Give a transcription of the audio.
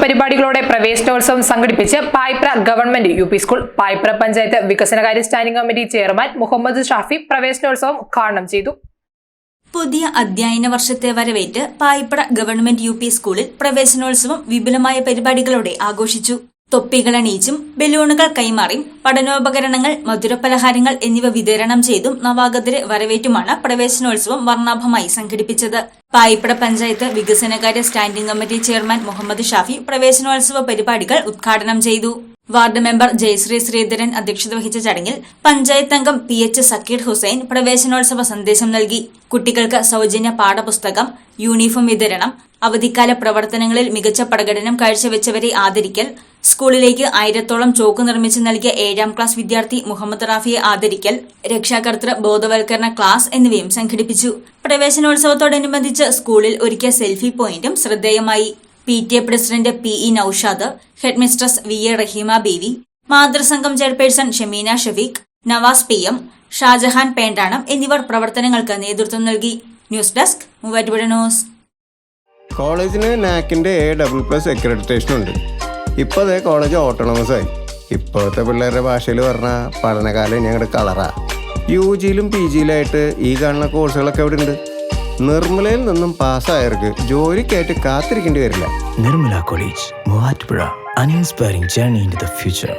പരിപാടികളോടെ പ്രവേശനോത്സവം സംഘടിപ്പിച്ച് Paipra government U P school Paipra panchayat വികസനകാര്യ standing committee chairman Muhammad Shafi പ്രവേശനോത്സവം ഉദ്ഘാടനം ചെയ്തു. പുതിയ അധ്യയന വർഷത്തെ വരവേറ്റ് പായിപ്പട ഗവൺമെന്റ് യു സ്കൂളിൽ പ്രവേശനോത്സവം വിപുലമായ പരിപാടികളോടെ ആഘോഷിച്ചു. തൊപ്പികളണിയിച്ചും ബലൂണുകൾ കൈമാറിയും പഠനോപകരണങ്ങൾ മധുരപലഹാരങ്ങൾ എന്നിവ വിതരണം ചെയ്തും നവാഗതരെ വരവേറ്റുമാണ് പ്രവേശനോത്സവം വർണാഭമായി സംഘടിപ്പിച്ചത്. പായിപ്പട പഞ്ചായത്ത് വികസനകാര്യ standing committee chairman Muhammad Shafi പ്രവേശനോത്സവ പരിപാടികൾ ഉദ്ഘാടനം ചെയ്തു. വാർഡ് മെമ്പർ ജയശ്രീ ശ്രീധരൻ അധ്യക്ഷത വഹിച്ച ചടങ്ങിൽ പഞ്ചായത്ത് അംഗം പി എച്ച് സക്കീർ ഹുസൈൻ പ്രവേശനോത്സവ സന്ദേശം നൽകി. കുട്ടികൾക്ക് സൗജന്യ പാഠപുസ്തകം യൂണിഫോം വിതരണം അവധിക്കാല പ്രവർത്തനങ്ങളിൽ മികച്ച പ്രകടനം കാഴ്ചവെച്ചവരെ ആദരിക്കൽ സ്കൂളിലേക്ക് ആയിരത്തോളം ചോക്ക് നിർമ്മിച്ച് നൽകിയ ഏഴാം ക്ലാസ് വിദ്യാർത്ഥി മുഹമ്മദ് റാഫിയെ ആദരിക്കൽ രക്ഷാകർത്തൃ ബോധവൽക്കരണ ക്ലാസ് എന്നിവയും സംഘടിപ്പിച്ചു. പ്രവേശനോത്സവത്തോടനുബന്ധിച്ച് സ്കൂളിൽ ഒരുക്കിയ സെൽഫി പോയിന്റും ശ്രദ്ധേയമായി. P T A president P E Noushad head mistress V A Raheema Beevi മാതൃസംഘം chairperson Shameena Shafeeq Navas P M Shajahan Pendanam എന്നിവർ പ്രവർത്തനങ്ങൾക്ക് നേതൃത്വം നൽകി. News desk Muvattupuzha news. കോളേജിന് നാക്കിന്റെ എ ഡബിൾ പ്ലസ് അക്രഡിറ്റേഷൻ ഉണ്ട്. ഇപ്പോൾ അതേ കോളേജ് ഓട്ടോണമസ് ആയി. ഇപ്പോഴത്തെ പിള്ളേരുടെ ഭാഷയിൽ പറഞ്ഞാൽ പഠനകാലം ഞങ്ങളുടെ കളറാ. യു ജിയിലും പി ജിയിലായിട്ട് ഈ കാണുന്ന കോഴ്സുകളൊക്കെ എവിടെ ഉണ്ട് നിർമ്മലയിൽ നിന്നും പാസ്സായവർക്ക് ജോലിക്കായിട്ട് കാത്തിരിക്കേണ്ടി വരില്ല. Nirmala college Muvattupuzha. An inspiring journey in the future.